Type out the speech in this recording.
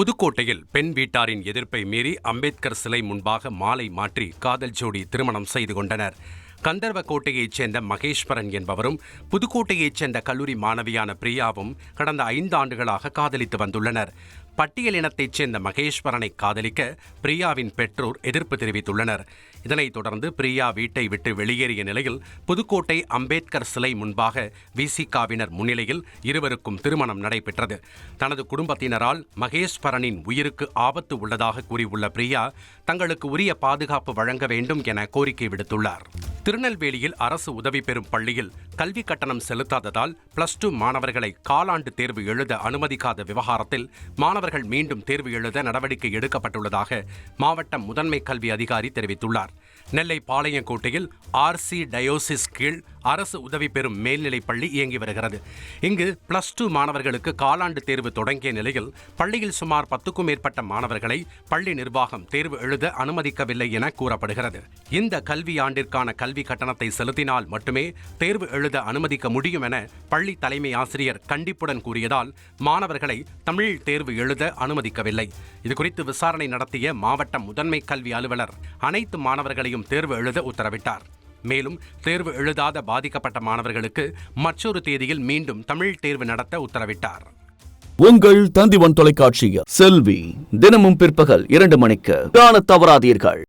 புதுக்கோட்டையில் பெண் வீட்டாரின் எதிர்ப்பை மீறி அம்பேத்கர் சிலை முன்பாக மாலை மாற்றி காதல் ஜோடி திருமணம் செய்து கொண்டனர். கந்தர்வக்கோட்டையைச் சேர்ந்த மகேஸ்வரன் என்பவரும் புதுக்கோட்டையைச் சேர்ந்த கல்லூரி மாணவியான பிரியாவும் கடந்த ஐந்து ஆண்டுகளாக காதலித்து வந்துள்ளனர். பட்டியல் இனத்தைச் சேர்ந்த மகேஸ்வரனை காதலிக்க பிரியாவின் பெற்றோர் எதிர்ப்பு தெரிவித்துள்ளனர். இதனைத் தொடர்ந்து பிரியா வீட்டை விட்டு வெளியேறிய நிலையில் புதுக்கோட்டை அம்பேத்கர் சிலை முன்பாக விசிகாவினர் முன்னிலையில் இருவருக்கும் திருமணம் நடைபெற்றது. தனது குடும்பத்தினரால் மகேஸ்வரனின் உயிருக்கு ஆபத்து உள்ளதாக கூறியுள்ள பிரியா தங்களுக்கு உரிய பாதுகாப்பு வழங்க வேண்டும் என கோரிக்கை விடுத்துள்ளார். திருநெல்வேலியில் அரசு உதவி பெறும் பள்ளியில் கல்வி கட்டணம் செலுத்தாததால் பிளஸ் டூ மாணவர்களை காலாண்டு தேர்வு எழுத அனுமதிக்காத விவகாரத்தில் மாணவர்கள் மீண்டும் தேர்வு எழுத நடவடிக்கை எடுக்கப்பட்டுள்ளதாக மாவட்ட முதன்மை கல்வி அதிகாரி தெரிவித்துள்ளார். நெல்லை பாளையங்கோட்டையில் ஆர்சி டயோசிஸ் கீழ் அரசு உதவி பெறும் மேல்நிலைப் பள்ளி இயங்கி வருகிறது. இங்கு பிளஸ் டூ மாணவர்களுக்கு காலாண்டு தேர்வு தொடங்கிய நிலையில் பள்ளியில் சுமார் பத்துக்கும் மேற்பட்ட மாணவர்களை பள்ளி நிர்வாகம் தேர்வு எழுத அனுமதிக்கவில்லை என கூறப்படுகிறது. இந்த கல்வியாண்டிற்கான கல்வி கட்டணத்தை செலுத்தினால் மட்டுமே தேர்வு எழுத அனுமதிக்க முடியும் என பள்ளி தலைமை ஆசிரியர் கண்டிப்புடன் கூறியதால் மாணவர்களை தமிழ் தேர்வு எழுத அனுமதிக்கவில்லை. இதுகுறித்து விசாரணை நடத்திய மாவட்ட முதன்மை கல்வி அலுவலர் அனைத்து மறுபடியும் தேர்வு எழுத உத்தரவிட்டார். மேலும் தேர்வு எழுதாத பாதிக்கப்பட்ட மாணவர்களுக்கு மற்றொரு தேதியில் மீண்டும் தமிழ் தேர்வு நடத்த உத்தரவிட்டார். உங்கள் தந்திவன் தொலைக்காட்சியில் செல்வி. தினமும் பிற்பகல் இரண்டு மணிக்கு. காண தவறாதீர்கள்.